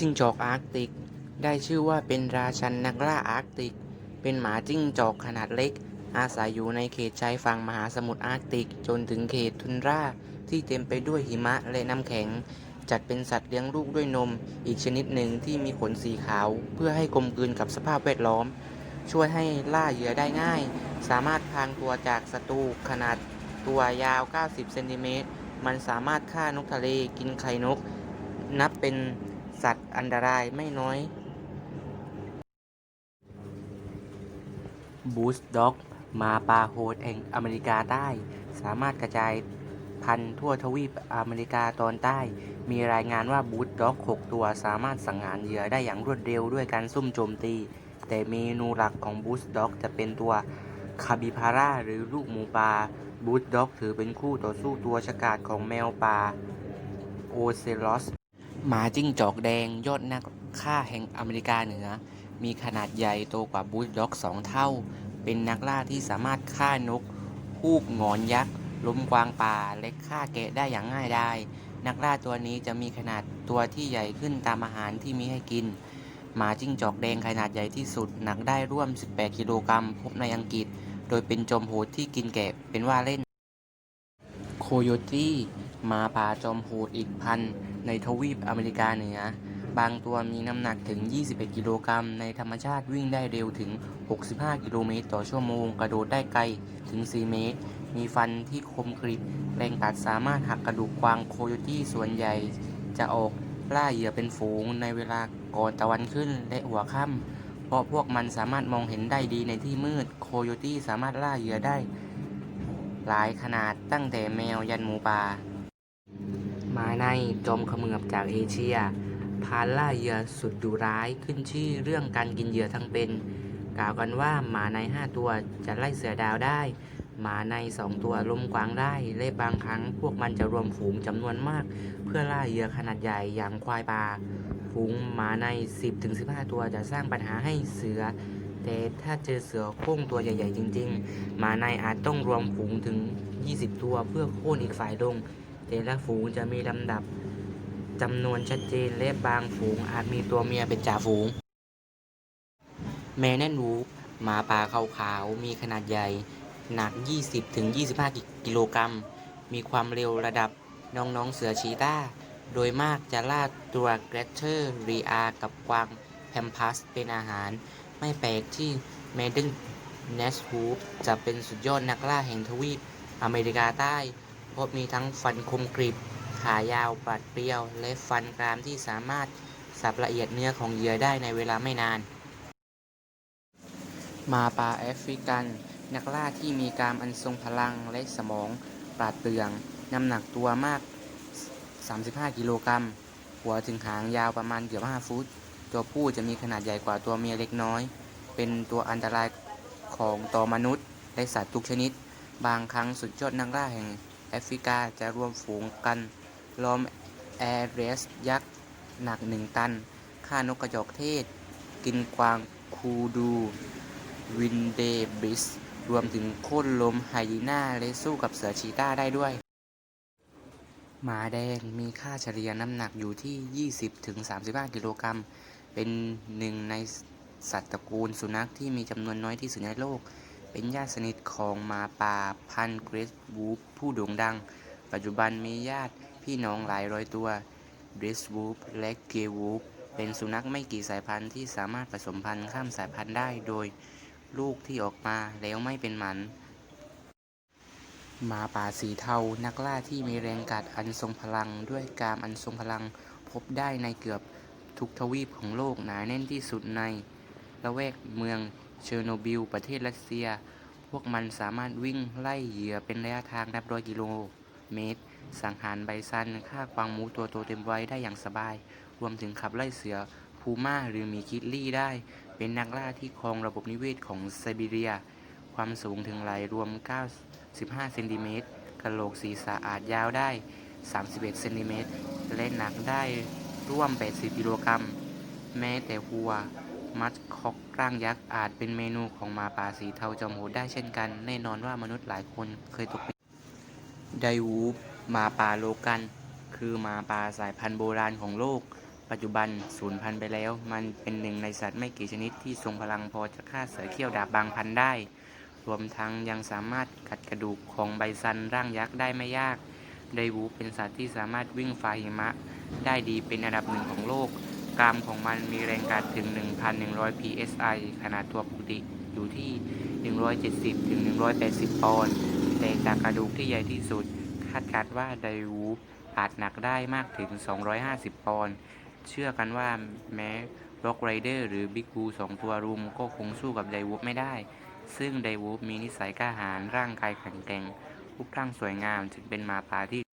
จิ้งจอกอาร์กติก ได้ชื่อว่าเป็นราชันนักล่าอาร์กติก เป็นหมาจิ้งจอกขนาดเล็ก อาศัยอยู่ในเขตชายฝั่งมหาสมุทรอาร์กติก จนถึงเขตทุนราที่เต็มไปด้วยหิมะและน้ำแข็ง จัดเป็นสัตว์เลี้ยงลูกด้วยนม อีกชนิดหนึ่งที่มีขนสีขาว เพื่อให้กลมกลืนกับสภาพแวดล้อม ช่วยให้ล่าเหยื่อได้ง่าย สามารถพรางตัวจากศัตรูขนาดตัวยาว 90 เซนติเมตร มันสามารถฆ่านกทะเล กินไข่นก นับเป็น สัตว์อันตรายไม่น้อยบูสด็อกมาป่าโหดแห่งอเมริกาใต้ สามารถกระจายพันธุ์ทั่วทวีปอเมริกาตอนใต้ มีรายงานว่าบูสด็อก 6 ตัวสามารถสังหารเหยื่อได้อย่างรวดเร็วด้วยการซุ่มโจมตี แต่เมนูหลักของบูสด็อกจะเป็นตัวคาบิพาร่าหรือลูกหมูป่าบูสด็อกถือเป็นคู่ต่อสู้ตัวฉกาจของแมวป่าโอเซลอส หมาจิ้งจอกแดงยอดนักฆ่าแห่งอเมริกาเหนือ มีขนาดใหญ่โตกว่าบูลด็อกสองเท่า เป็นนักล่าที่สามารถฆ่านกฮูกงอนยักษ์ล้มกวางป่า และฆ่าแกะได้อย่างง่ายดาย นักล่าตัวนี้จะมีขนาดตัวที่ใหญ่ขึ้นตามอาหารที่มีให้กิน หมาจิ้งจอกแดงขนาดใหญ่ที่สุด หนักได้ร่วม 18 กิโลกรัมพบในอังกฤษ โดยเป็นจอมโหดที่กินแกะเป็นว่าเล่น โคโยตี้ มาป่าจอมโหดอีกพันในทวีปอเมริกาเหนือ บางตัวมีน้ำหนักถึง 21 กิโลกรัม ในธรรมชาติวิ่งได้เร็วถึง 65 กิโลเมตรต่อชั่วโมง กระโดดได้ไกลถึง 4 เมตร มีฟันที่คมกริบ แรงกัดสามารถหักกระดูกกวางโคโยตี้ส่วนใหญ่ จะออกล่าเหยื่อเป็นฝูงในเวลาก่อนตะวันขึ้นและหัวค่ำ เพราะพวกมันสามารถมองเห็นได้ดีในที่มืด โคโยตี้สามารถล่าเหยื่อได้ หลายขนาดตั้งแต่แมวยันหมูป่า มาในจมเขมือบจากเอเชีย พานล่าเหยื่อสุดดุร้ายขึ้นชื่อเรื่องการกินเหยื่อทั้งเป็น กล่าวกันว่าหมาในห้าตัวจะไล่เสือดาวได้ หมาในสองตัวล้มกวางได้และบางครั้งพวกมันจะรวมฝูงจำนวนมาก เพื่อล่าเหยื่อขนาดใหญ่อย่างควายป่าฝูงหมาใน 10-15 ตัวจะสร้างปัญหาให้เสือแต่ถ้าเจอเสือโคร่งตัวใหญ่ ๆ จริง ๆ หมาในอาจต้องรวมฝูงถึง 20 ตัวเพื่อโค่นอีกฝ่ายลง แต่ละฝูงจะมีลำดับจำนวนชัดเจนและบางฝูงอาจมีตัวเมียเป็นจ่าฝูง แมนแนนวูฟหมาป่าขาวๆมีขนาดใหญ่ หนัก 20-25 กิโลกรัม มีความเร็วระดับน้องๆเสือชีต้า โดยมากจะล่าตัวแกรเทอร์รีอากับกวางแพมพัสเป็นอาหาร ไม่แปลกที่แมดเดนเนสฮูฟจะเป็นสุดยอดนักล่าแห่งทวีปอเมริกาใต้ พราะมีทั้งฟันคมกริบ ขายาวปัดเปรี้ยว และฟันกรามที่สามารถสับละเอียดเนื้อของเหยื่อได้ในเวลาไม่นาน มาป่าแอฟริกัน นักล่าที่มีกรามอันทรงพลังและสมองปราดเปรื่อง น้ำหนักตัวมาก 35 กิโลกรัม หัวถึงหางยาวประมาณเกือบ 5 ฟุต ตัวผู้จะมีขนาดใหญ่กว่าตัวเมียเล็กน้อย เป็นตัวอันตรายของต่อมนุษย์และสัตว์ทุกชนิด บางครั้งสุดยอดนักล่าแห่ง แอฟริกาจะรวมฝูงกันล้อมแอร์เรสยักษ์หนักหนึ่งตันฆ่านกกระจอกเทศ กินกวางคูดู วินเดบิส รวมถึงโค่นล้มไฮยีน่าและสู้กับเสือชีต้าได้ด้วย หมาแดงมีค่าเฉลี่ยน้ำหนักอยู่ที่ 20-35 กิโลกรัม เป็นหนึ่งในสัตว์ตระกูลสุนัขที่มีจำนวนน้อยที่สุดในโลก เป็นญาติสนิทของหมาป่าพันเกรสวูฟผู้โด่งดัง ปัจจุบันมีญาติพี่น้องหลายร้อยตัวเกรสวูฟและเกวูฟเป็นสุนัขไม่กี่สายพันธุ์ที่สามารถผสมพันธุ์ข้ามสายพันธุ์ได้โดยลูกที่ออกมาแล้วไม่เป็นหมันหมาป่าสีเทานักล่าที่มีแรงกัดอันทรงพลัง ด้วยกามอันทรงพลัง พบได้ในเกือบทุกทวีปของโลกหนาแน่นที่สุดในละแวกเมือง เชอร์โนบิลประเทศรัสเซีย พวกมันสามารถวิ่งไล่เหยื่อเป็นระยะทางนับร้อยกิโลเมตร สังหารไบซันฆ่ากวางมูตัวโตเต็มวัยได้อย่างสบาย รวมถึงขับไล่เสือพูม่าหรือมีคิดลี่ได้ เป็นนักล่าที่ครองระบบนิเวศของไซบีเรีย ความสูงถึงไหลรวม 95 เซนติเมตรกะโหลกศีรษะอาจยาวได้ 31 เซนติเมตรและหนักได้ร่วม 80 กิโลกรัม แม้แต่วัว มัดคอกร่างยักษ์อาจเป็นเมนูของหมาป่าสีเทาจอมโหดได้เช่นกัน แน่นอนว่ามนุษย์หลายคนเคยตกเป็นไดวูฟหมาป่าโลกัน คือหมาป่าสายพันธุ์โบราณของโลก ปัจจุบันสูญพันธุ์ไปแล้ว มันเป็นหนึ่งในสัตว์ไม่กี่ชนิดที่ทรงพลังพอจะฆ่าเสือเขี้ยวดาบบางพันได้ รวมทั้งยังสามารถกัดกระดูกของไบซันร่างยักษ์ได้ไม่ยากไดวูฟเป็นสัตว์ที่สามารถวิ่งฝ่าหิมะ ได้ดีเป็นอันดับหนึ่งของโลก กรามของมันมีแรงกัดถึง 1,100 psi ขนาดตัวปกติอยู่ที่ 170 ถึง 180 ปอนด์แต่จากกระดูกที่ใหญ่ที่สุด คาดการณ์ว่าไดวูฟอาจหนักได้มากถึง 250 ปอนด์ เชื่อกันว่าแม้ร็อกไรเดอร์หรือบิ๊กบูสองตัวรุมก็คงสู้กับไดวูฟไม่ได้ ซึ่งไดวูฟมีนิสัยกล้าหาญร่างกายแข็งแกร่งรูปร่างสวยงามจึงเป็นหมาป่าที่